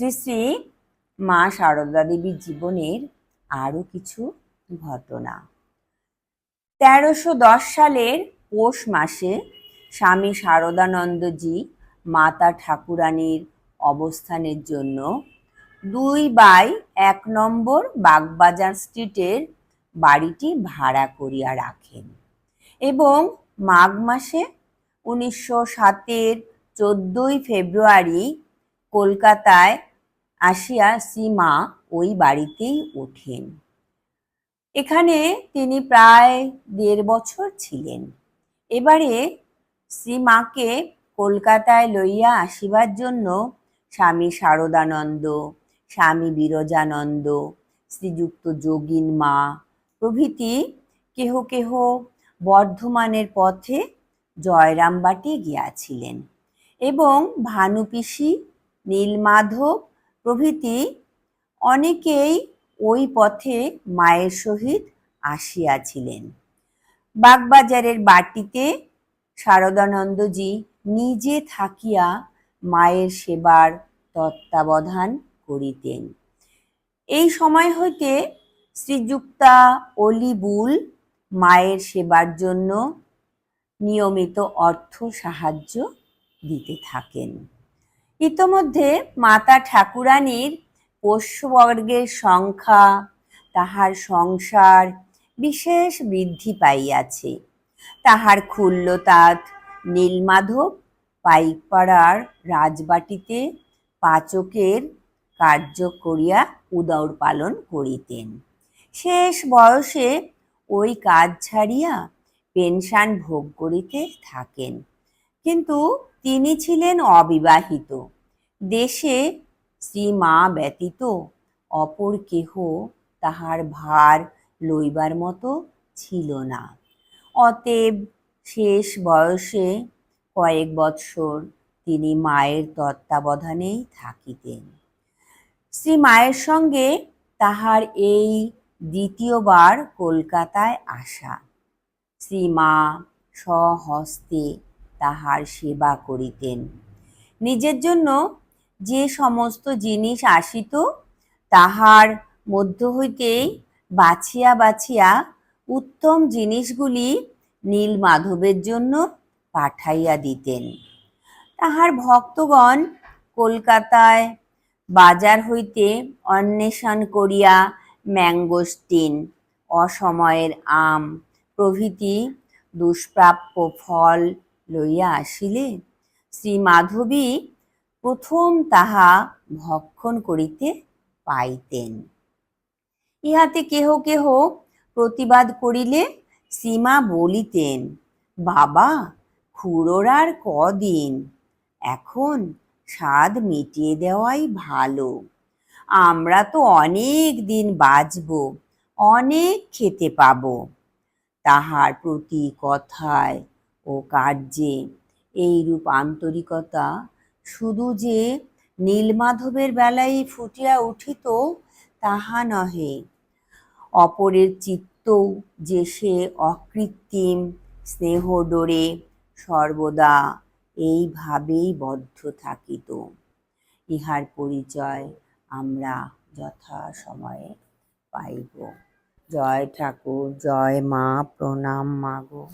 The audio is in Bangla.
শ্রী শ্রী মা সারদা দেবীর জীবনের আরও কিছু ঘটনা। তেরোশো দশ সালের পৌষ মাসে স্বামী শারদানন্দজি মাতা ঠাকুরানীর অবস্থানের জন্য দুই বাই এক নম্বর বাগবাজার স্ট্রিটের বাড়িটি ভাড়া করিয়া রাখেন এবং মাঘ মাসে উনিশশো সাতের চোদ্দোই ফেব্রুয়ারি কলকাতায় আসিয়া সীমা ওই বাড়িতেই ওঠেন। এখানে তিনি প্রায় দেড় বছর ছিলেন। এবারে শ্রীমাকে কলকাতায় লইয়া আসিবার জন্য স্বামী শারদানন্দ, স্বামী বিরজানন্দ, শ্রীযুক্ত যোগিন মা প্রভৃতি কেহ কেহ বর্ধমানের পথে জয়রামবাটি গিয়াছিলেন এবং ভানুপিসি, নীলমাধব প্রভৃতি, অনেকেই ওই পথে মায়ের সহিত আসিয়াছিলেন। বাগবাজারের বাটিতে শারদানন্দজি নিজে থাকিয়া মায়ের সেবার তত্ত্বাবধান করিতেন। এই সময় হইতে শ্রীযুক্তা অলিবুল মায়ের সেবার জন্য নিয়মিত অর্থ সাহায্য দিতে থাকেন। ইতোমধ্যে মাতা ঠাকুরানীর পোষ্যবর্গের সংখ্যা, তাহার সংসার বিশেষ বৃদ্ধি পাইয়াছে। তাহার খুল্লতাৎ নীলমাধব পাইকপাড়ার রাজবাটিতে পাচকের কার্য করিয়া উদর পালন করিতেন। শেষ বয়সে ওই কাজ ছাড়িয়া পেনশন ভোগ করিতে থাকেন। কিন্তু তিনি ছিলেন অবিবাহিত। দেশে শ্রীমা ব্যতীত অপর কেহ তাহার ভার লইবার মতো ছিল না। অতএব শেষ বয়সে কয়েক বৎসর তিনি মায়ের তত্ত্বাবধানেই থাকিতেন। শ্রী মায়ের সঙ্গে তাহার এই দ্বিতীয়বার কলকাতায় আসা। শ্রীমা স্বহস্তে তাহার সেবা করিতেন। নিজের জন্য যে সমস্ত জিনিস আসিত, তাহার মধ্য হইতেই বাছিয়া বাছিয়া উত্তম জিনিসগুলি নীল মাধবের জন্য পাঠাইয়া দিতেন। তাহার ভক্তগণ কলকাতায় বাজার হইতে অন্বেষণ করিয়া ম্যাঙ্গোস্টিন, অসময়ের আম প্রভৃতি দুষ্প্রাপ্য ফল লইয়া আসিলে, শ্রী মাধবী প্রথম তাহা ভক্ষণ করিতে পাইতেন। ইহাতে কেহ কেহ প্রতিবাদ করিলে সীমা বলিতেন, বাবা খুড়োর আর কদিন? এখন স্বাদ মিটিয়ে দেওয়াই ভালো। আমরা তো অনেক দিন বাঁচব, অনেক খেতে পাব। তাহার প্রতি কথায় ও কার্যে। এইরূপ আন্তরিকতা শুধু যে নীলমাধবের বেলায় ফুটিয়া উঠিত, তাহা নহে। অপরের চিত্তও যে সে অকৃত্রিম স্নেহ ডোরে সর্বদা এইভাবেই বদ্ধ থাকিত। ইহার পরিচয় আমরা যথা সময়ে পাইব। জয় ঠাকুর, জয় মা, প্রণাম মাগো।